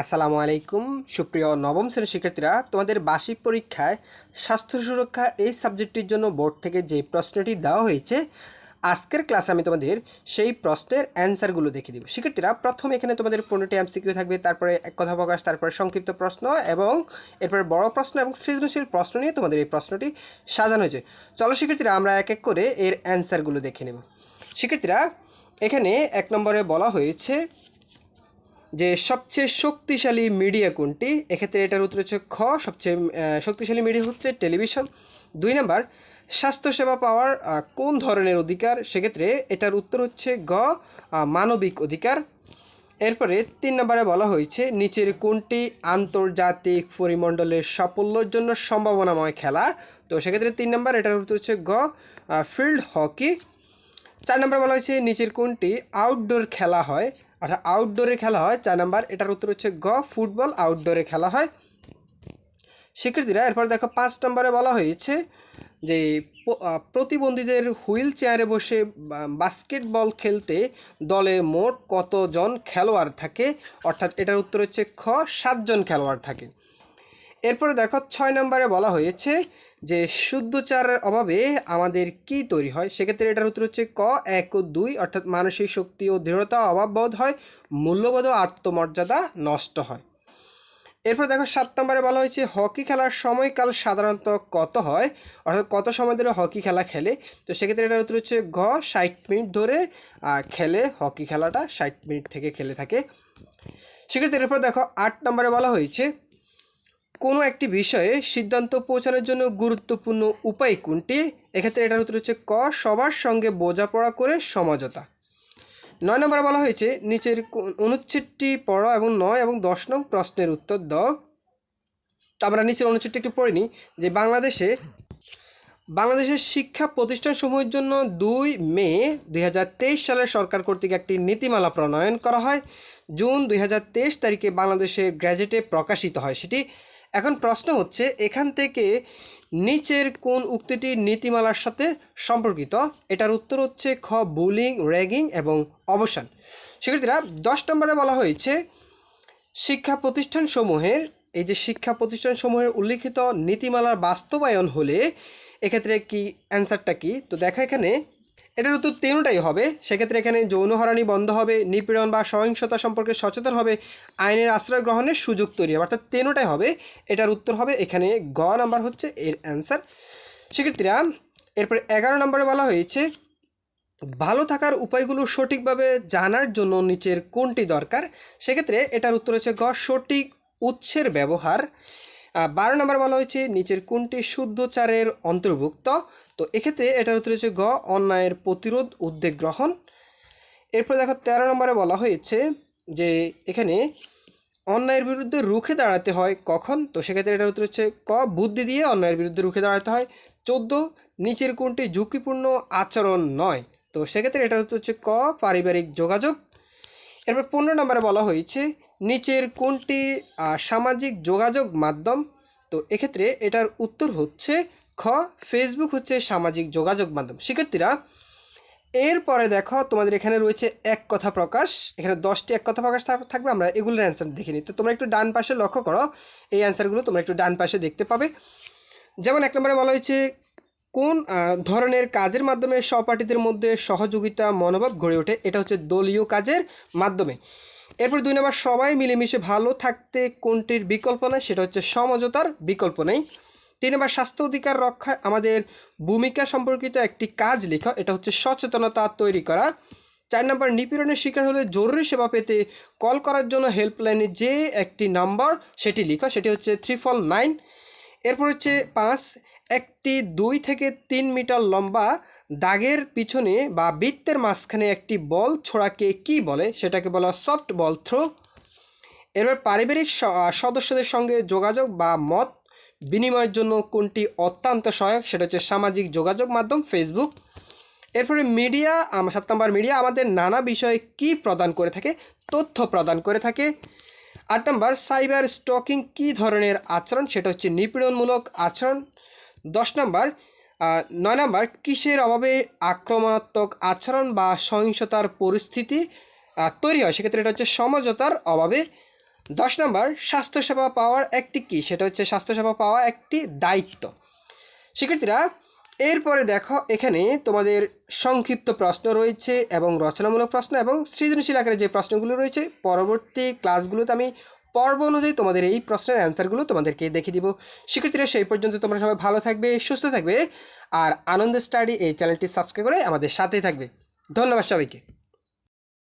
আসসালামু আলাইকুম। সুপ্রিয় নবম শ্রেণির শিক্ষার্থীরা, তোমাদের বার্ষিক পরীক্ষায় স্বাস্থ্য সুরক্ষা এই সাবজেক্টটির জন্য বোর্ড থেকে যে প্রশ্নটি দেওয়া হয়েছে, আজকের ক্লাসে আমি তোমাদের সেই প্রশ্নের অ্যান্সারগুলো দেখে দিব। শিক্ষার্থীরা, প্রথমে এখানে তোমাদের পনেরোটি এমসিকিউ থাকবে, তারপরে এক কথা প্রকাশ, তারপরে সংক্ষিপ্ত প্রশ্ন এবং এরপরে বড় প্রশ্ন এবং সৃজনশীল প্রশ্ন নিয়ে তোমাদের এই প্রশ্নটি সাজানো হয়েছে। চলো শিক্ষার্থীরা, আমরা এক এক করে এর অ্যান্সারগুলো দেখে নেব। শিক্ষার্থীরা, এখানে এক নম্বরে বলা হয়েছে যে সবচেয়ে শক্তিশালী মিডিয়া কোনটি? এক্ষেত্রে এটার উত্তর হচ্ছে খ। সবচেয়ে শক্তিশালী মিডিয়া হচ্ছে টেলিভিশন। দুই নাম্বার, স্বাস্থ্যসেবা পাওয়ার কোন ধরনের অধিকার? সেক্ষেত্রে এটার উত্তর হচ্ছে গ মানবিক অধিকার। এরপরে তিন নম্বরে বলা হয়েছে, নিচের কোনটি আন্তর্জাতিক পরিমণ্ডলের সাফল্যের জন্য সম্ভাবনাময় খেলা? তো সেক্ষেত্রে তিন নম্বর, এটার উত্তর হচ্ছে গ ফিল্ড হকি। চার নম্বর বলা হয়েছে, নিচের কোনটি আউটডোর খেলা হয়? অর্থাৎ আউটডোরে খেলা হয়, চার নম্বর, এটার উত্তর হচ্ছে গ, ফুটবল আউটডোরে খেলা হয়। শিক্ষার্থীরা, এরপর দেখো পাঁচ নম্বরে বলা হয়েছে যে প্রতিবন্ধীদের হুইল চেয়ারে বসে বাস্কেটবল খেলতে দলে মোট কতজন খেলোয়াড় থাকে? অর্থাৎ এটার উত্তর হচ্ছে খ, সাতজন খেলোয়াড় থাকে। এরপরে দেখো ছয় নম্বরে বলা হয়েছে যে শুদ্ধচারের অভাবে আমাদের কি তৈরি হয়? সেক্ষেত্রে এটার উত্তর হচ্ছে ক, এক ও দুই, অর্থাৎ মানসিক শক্তি ও দৃঢ়তা অভাব বোধ হয়, মূল্যবোধ ও আত্মমর্যাদা নষ্ট হয়। এরপর দেখো সাত নম্বরে বলা হয়েছে, হকি খেলার সময়কাল সাধারণত কত হয়? অর্থাৎ কত সময় ধরে হকি খেলা খেলে? তো সেক্ষেত্রে এটার উত্তর হচ্ছে ঘ, ষাট মিনিট ধরে খেলে হকি খেলাটা, ষাট মিনিট থেকে খেলে থাকে। সেক্ষেত্রে এরপর দেখো আট নম্বরে বলা হয়েছে কোনো একটি বিষয়ে সিদ্ধান্ত পৌঁছানোর জন্য গুরুত্বপূর্ণ উপায় কোনটি? এক্ষেত্রে এটার উত্তর হচ্ছে ক, সবার সঙ্গে বোঝাপড়া করে সমঝোতা। নয় নম্বরে বলা হয়েছে, নিচের অনুচ্ছেদটি পড়ো এবং নয় এবং দশ নং প্রশ্নের উত্তর দাও। আমরা নিচের অনুচ্ছেদটি একটু পড়ে নিই, যে বাংলাদেশে, বাংলাদেশের শিক্ষা প্রতিষ্ঠানসমূহের জন্য দুই মে দুই হাজার তেইশ সালে সরকার কর্তৃক একটি নীতিমালা প্রণয়ন করা হয়। জুন দুই হাজার তেইশ তারিখে বাংলাদেশের গ্র্যাজেটে প্রকাশিত হয় সেটি। এখন প্রশ্ন হচ্ছে, এখান থেকে নিচের কোন উক্তিটি নীতিমালার সাথে সম্পর্কিত? এটার উত্তর হচ্ছে খ, বুলিং, র্যাগিং এবং অবসান। সেক্ষেত্রে দশ নম্বরে বলা হয়েছে, শিক্ষা প্রতিষ্ঠানসমূহের, এই যে শিক্ষা প্রতিষ্ঠানসমূহের উল্লিখিত নীতিমালার বাস্তবায়ন হলে এক্ষেত্রে কি অ্যান্সারটা কি? তো দেখো এখানে এটার উত্তর তিনটাই হবে। সেক্ষেত্রে এখানে যৌন হরানি বন্ধ হবে, নিপীড়ন বা সহিংসতা সম্পর্কে সচেতন হবে, আইনের আশ্রয় গ্রহণের সুযোগ তৈরি হবে। অর্থাৎ তিনটাই হবে, এটার উত্তর হবে এখানে গ নাম্বার হচ্ছে এর অ্যান্সার সেক্ষেত্রে এরপরে এগারো নম্বরে বলা হয়েছে, ভালো থাকার উপায়গুলো সঠিকভাবে জানার জন্য নিচের কোনটি দরকার? সেক্ষেত্রে এটার উত্তর হচ্ছে গ, সঠিক উৎসের ব্যবহার। বারো নম্বর বলা হয়েছে, নিচের কোনটি শুদ্ধচারের অন্তর্ভুক্ত? তো এক্ষেত্রে এটার উত্তর হচ্ছে গ, অন্যায়ের প্রতিরোধ উদ্যোগ গ্রহণ। এরপর দেখো, তেরো নম্বরে বলা হয়েছে যে এখানে অন্যায়ের বিরুদ্ধে রুখে দাঁড়াতে হয় কখন? তো সেক্ষেত্রে এটার উত্তর হচ্ছে ক, বুদ্ধি দিয়ে অন্যায়ের বিরুদ্ধে রুখে দাঁড়াতে হয়। চোদ্দ, নিচের কোনটি ঝুঁকিপূর্ণ আচরণ নয়? তো সেক্ষেত্রে এটার উত্তর হচ্ছে ক, পারিবারিক যোগাযোগ। এরপর পনেরো নম্বরে বলা হয়েছে নিচের কোনটি সামাজিক যোগাযোগ মাধ্যম? তো এক্ষেত্রে এটার উত্তর হচ্ছে খ ফেসবুক হচ্ছে সামাজিক যোগাযোগ মাধ্যম। শিক্ষার্থীরা, এরপরে দেখো তোমাদের এখানে রয়েছে এক কথা প্রকাশ। এখানে দশটি এক কথা প্রকাশ থাকবে, আমরা এগুলোর অ্যান্সার দেখে নিই তো তোমরা একটু ডান পাশে লক্ষ্য করো, এই অ্যান্সারগুলো তোমরা একটু ডান পাশে দেখতে পাবে। যেমন এক নম্বরে বলা হয়েছে, কোন ধরনের কাজের মাধ্যমে সহপাঠীদের মধ্যে সহযোগিতা, মনোভাব গড়ে ওঠে? এটা হচ্ছে দলীয় কাজের মাধ্যমে। এরপর দুই নম্বর, সবাই মিলেমিশে ভালো থাকতে কোনটির বিকল্প নেই? সেটা হচ্ছে সমঝোতার বিকল্প নেই। তিন নম্বর, স্বাস্থ্য অধিকার রক্ষায় আমাদের ভূমিকা সম্পর্কিত একটি কাজ লেখা, এটা হচ্ছে সচেতনতা তৈরি করা। চার নম্বর, নিপীড়নের শিকার হলে জরুরি সেবা পেতে কল করার জন্য হেল্পলাইনে যে একটি নাম্বার সেটি লেখা, সেটি হচ্ছে থ্রি ফল নাইন। এরপর হচ্ছে পাঁচ, একটি দুই থেকে তিন মিটার লম্বা দাগের পিছনে বা বৃত্তের মাঝখানে একটি বল ছোড়াকে কি বলে? সেটাকে বলা সফট বল থ্রো এরপর পারিবারিক সদস্যদের সঙ্গে যোগাযোগ বা মত বিনিময়ের জন্য কোনটি অত্যন্ত সহায়ক? সেটা হচ্ছে সামাজিক যোগাযোগ মাধ্যম ফেসবুক এরপরে মিডিয়া সাত নম্বর মিডিয়া আমাদের নানা বিষয়ে কি প্রদান করে থাকে? তথ্য প্রদান করে থাকে। আট নম্বর সাইবার স্টকিং কী ধরনের আচরণ? সেটা হচ্ছে নিপীড়নমূলক আচরণ। দশ নম্বর নয় নম্বর, কিসের অভাবে আক্রমণাত্মক আচরণ বা সহিংসতার পরিস্থিতি তৈরি হয়? সেক্ষেত্রে এটা হচ্ছে সমঝোতার অভাবে। দশ নম্বর, স্বাস্থ্যসেবা পাওয়ার একটি কী? সেটা হচ্ছে স্বাস্থ্যসেবা পাওয়া একটি দায়িত্ব। শিক্ষার্থীরা, এরপরে দেখো, এখানে তোমাদের সংক্ষিপ্ত প্রশ্ন রয়েছে এবং রচনামূলক প্রশ্ন এবং সৃজনশীল আকারে যে প্রশ্নগুলো রয়েছে, পরবর্তী ক্লাসগুলোতে আমি পর্ব অনুযায়ী তোমাদের এই প্রশ্নের অ্যান্সারগুলো তোমাদেরকে দেখে দিব। শিক্ষার্থীরা, সেই পর্যন্ত তোমরা সবাই ভালো থাকবে, সুস্থ থাকবে, আর আনন্দ স্টাডি এই চ্যানেলটি সাবস্ক্রাইব করে আমাদের সাথেই থাকবে। ধন্যবাদ সবাইকে।